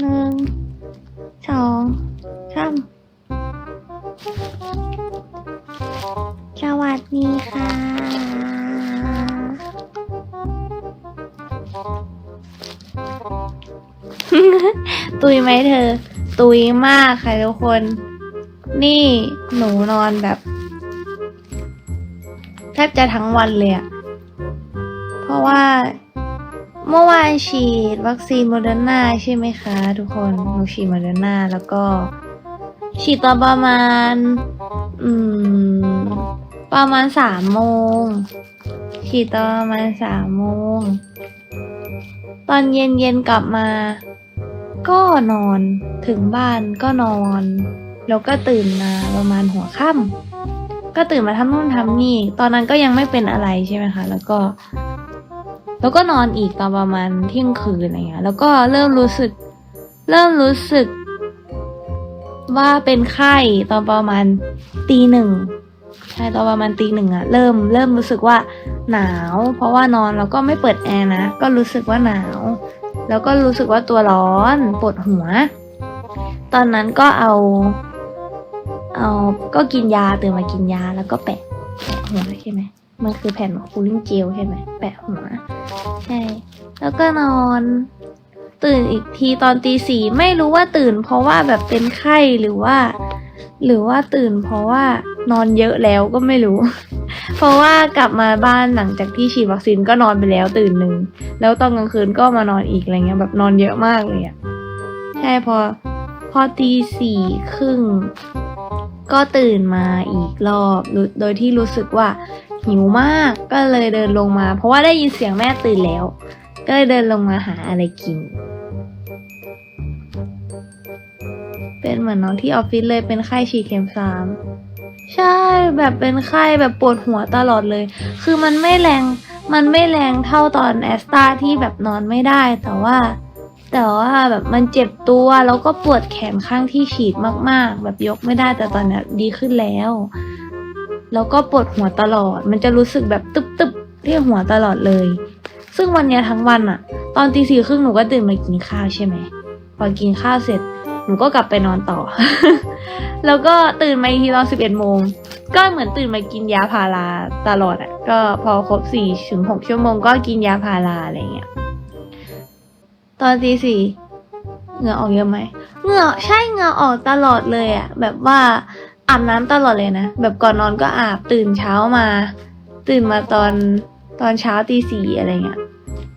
หนึ่งสองสามสวัสดีค่ะ ตุยไหมเธอ ตุยมากค่ะทุกคน นี่หนูนอนแบบแทบจะทั้งวันเลยอะเพราะว่า เมื่อวานฉีดวัคซีนโมเดอร์นาใช่ไหมคะ ทุกคนหนูฉีดโมเดอร์นาแล้วก็ ฉีดตอนประมาณ อืม ประมาณสามโมง ฉีดตอนประมาณสามโมง ตอนเย็นเย็นกลับมา ก็นอนถึงบ้านก็นอน แล้วก็ตื่นมาประมาณหัวค่ำก็ตื่นมาทำนู่นทำนี่ ตอนนั้นก็ยังไม่เป็นอะไรใช่ไหมคะ แล้วก็ แล้วก็นอนอีกตอนประมาณเที่ยงคืนอะไรเงี้ย แล้วก็เริ่มรู้สึก เริ่มรู้สึก ว่าเป็นไข้ตอนประมาณตีหนึ่งใช่ตอนประมาณตีหนึ่งอะเริ่มเริ่มรู้สึกว่าหนาว เพราะว่านอนแล้วก็ไม่เปิดแอร์นะ ก็รู้สึกว่าหนาว แล้วก็รู้สึกว่าตัวร้อนปวดหัว ตอนนั้นก็เอา เอาก็กินยาตื่นมากินยาแล้วก็แปะแปะหัวใช่ไหม มันคือแผ่นคูลิ่งเจลใช่ไหมแปะหัวใช่แล้วก็นอน ตื่นอีกทีตอนตีสี่ไม่รู้ว่าตื่น เพราะว่าแบบเป็นไข้หรือว่า หรือว่าตื่น เพราะว่านอนเยอะแล้วก็ไม่รู้ เพราะว่ากลับมาบ้านหลังจากที่ฉีดวัคซีนก็นอนไปแล้วตื่นหนึ่งแล้วตอนกลางคืนก็มานอนอีกอะไรเงี้ยแบบนอนเยอะมากเลยอะใช่พอพอตีสี่ครึ่ง ก็ตื่นมาอีกรอบ โดยที่รู้สึกว่าหิวมากก็เลยเดินลงมา เพราะว่าได้ยินเสียงแม่ตื่นแล้ว ก็เลยเดินลงมาหาอะไรกิน เป็นเหมือนน้องที่ออฟฟิศเลยเป็นไข้ฉีดเข็มสามใช่แบบเป็นไข้แบบปวดหัวตลอดเลย คือมันไม่แรง มันไม่แรงเท่าตอนแอสตาที่แบบนอนไม่ได้แต่ว่า แต่ว่าแบบมันเจ็บตัวแล้วก็ปวดแขนข้างที่ฉีดมากๆ แบบยกไม่ได้แต่ตอนนี้ดีขึ้นแล้ว แล้วก็ปวดหัวตลอด มันจะรู้สึกแบบตึบๆที่หัวตลอดเลย ซึ่งวันเนี้ยทั้งวันอะตอนตีสี่ครึ่งหนูก็ตื่นมากินข้าวใช่ไหมพอกินข้าวเสร็จหนูก็กลับไปนอนต่อ แล้วก็ตื่นมาอีกทีตอนสิบเอ็ดโมง ก็เหมือนตื่นมากินยาพาราตลอดอะก็พอครบสี่ถึงหกชั่วโมงก็กินยาพาราอะไรเงี้ย ตอนตีสี่เหงื่อออกเยอะไหมเหงื่อใช่เหงื่อออกตลอดเลยอะแบบว่าอาบน้ำตลอดเลยนะแบบก่อนนอนก็อาบตื่นเช้ามา ตื่นมาตอนตอนเช้าตีสี่อะไรเงี้ย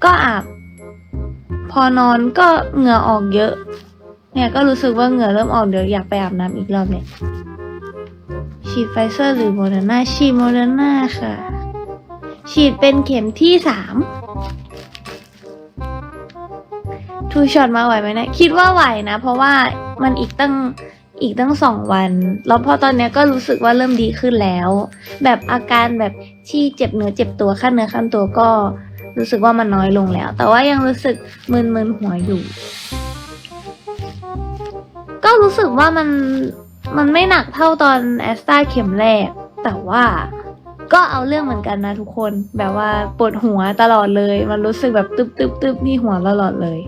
ก็อาบ พอนอนก็เหงื่อออกเยอะ เนี่ยก็รู้สึกว่าเหงื่อเริ่มออกเดี๋ยวอยากไปอาบน้ำอีกรอบเนี่ยฉีดไฟเซอร์หรือโมเดอร์นาฉีดโมเดอร์นาค่ะ ฉีดเป็นเข็มที่สาม ทูช็อตมาไหวไหมเนะี่ยคิดว่าไหวนะ เพราะว่ามันอีกตั้งอีกตั้งสองวัน แล้วพอตอนเนี้ยก็รู้สึกว่าเริ่มดีขึ้นแล้ว แบบอาการแบบที่เจ็บเนื้อเจ็บตัวขั้นเนื้อขั้นตัวก็รู้สึกว่ามันน้อยลงแล้ว แต่ว่ายังรู้สึกมึนๆหัวอยู่ ก็รู้สึกว่ามันมันไม่หนักเท่าตอนแอสตาเข็มแรก แต่ว่าก็เอาเรื่องเหมือนกันนะทุกคน แบบว่าปวดหัวตลอดเลย มันรู้สึกแบบตึบตึบตึบที่หัวตลอดเลย